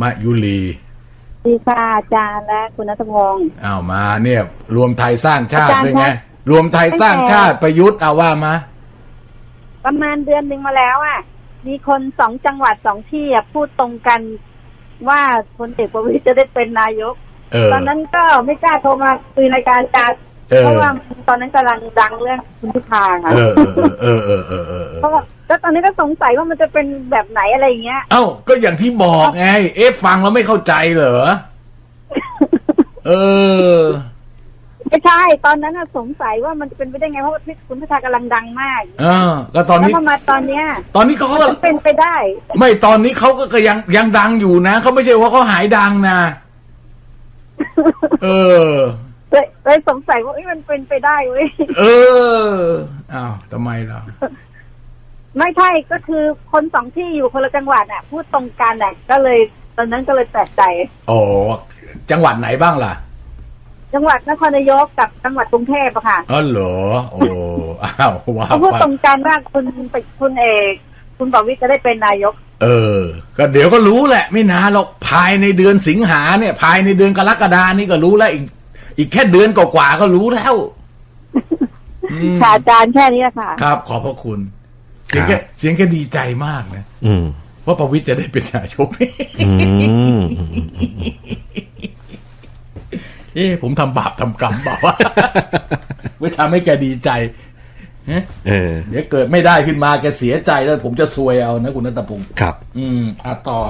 มายุรีดีค่ะอาจารย์และคุณนัทพงศ์อ้าวมาเนี่ย รวมไทยสร้างชาติอาจารย์เป็นไงคะรวมไทยสร้างชาติตั้งแต่ประยุทธ์เอาว่ามา ประมาณเดือนหนึ่งมาแล้วอะ มีคนสองจังหวัดสองที่อะพูดตรงกันว่าพลเอกประวิตรจะได้เป็นนายกเออตอนนั้นก็ไม่กล้าโทรมาคุยรายการอาจารย์ เออเพราะว่าตอนนั้นกำลังดังเรื่องคุณพิธาค่ะเออเออเออเออเออเออเอเพราะอว่าแล้วตอนนี้ก็สงสัยว่ามันจะเป็นแบบไหนอะไรอย่างเงี้ย เอ้าก็อย่างที่บอกไง เอ๊ะฟังแล้วไม่เข้าใจเหรอ เออไม่ใช่ ตอนนั้นน่ะสงสัยว่ามันจะเป็นไปได้ไงเพราะว่าคุณพิธากำลังดังมากเออก็ตอนแล้วนี้พอมาตอนเนี้ย ตอนนี้เขาก็มันเป็นไปได้ ไม่ตอนนี้เขาก็ยังยังดังอยู่นะเขาไม่ใช่ว่าเขาหายดังนะ เออ เลยเลยสงสัยว่าเอ้ยมันเป็นไปได้เว้ยเอออ้าวทำไมล่ะไม่ใช่ก็คือคนสองที่อยู่คนละจังหวัดอะ พูดตรงกันอะก็เลยตอนนั้นก็เลยแปลกใจโอ้จังหวัดไหนบ้างล่ะ จังหวัดนครนายกกับจังหวัดกรุงเทพอะค่ะอ๋อเหรอโอ้อ้าวว้าเขาพูดไปตรงกันว่าคุณคุณเอกคุณประวิตรจะได้เป็นนายก เออ ก็เดี๋ยวก็รู้แหละ ไม่นานหรอกภายในเดือนสิงหาเนี่ย ภายในเดือนกรกฎานี่ก็รู้แล้วอีก อีกแค่เดือนกว่าๆก็รู้แล้วอืมค่ะอาจารย์แค่นี้แหละค่ะ ครับ ขอบพระคุณ เสียงแค่เสียงแค่ดีใจมากนะอืมว่าประวิตรจะได้เป็นนายก อืมเอ๊ะผมทำบาปทำกรรมเปล่าวะ ไม่ทำให้แกดีใจฮะเออ เดี๋ยวเกิดไม่ได้ขึ้นมาแกเสียใจแล้วผมจะซวยเอานะคุณนัตพงศ์ครับ อืมอะต่อ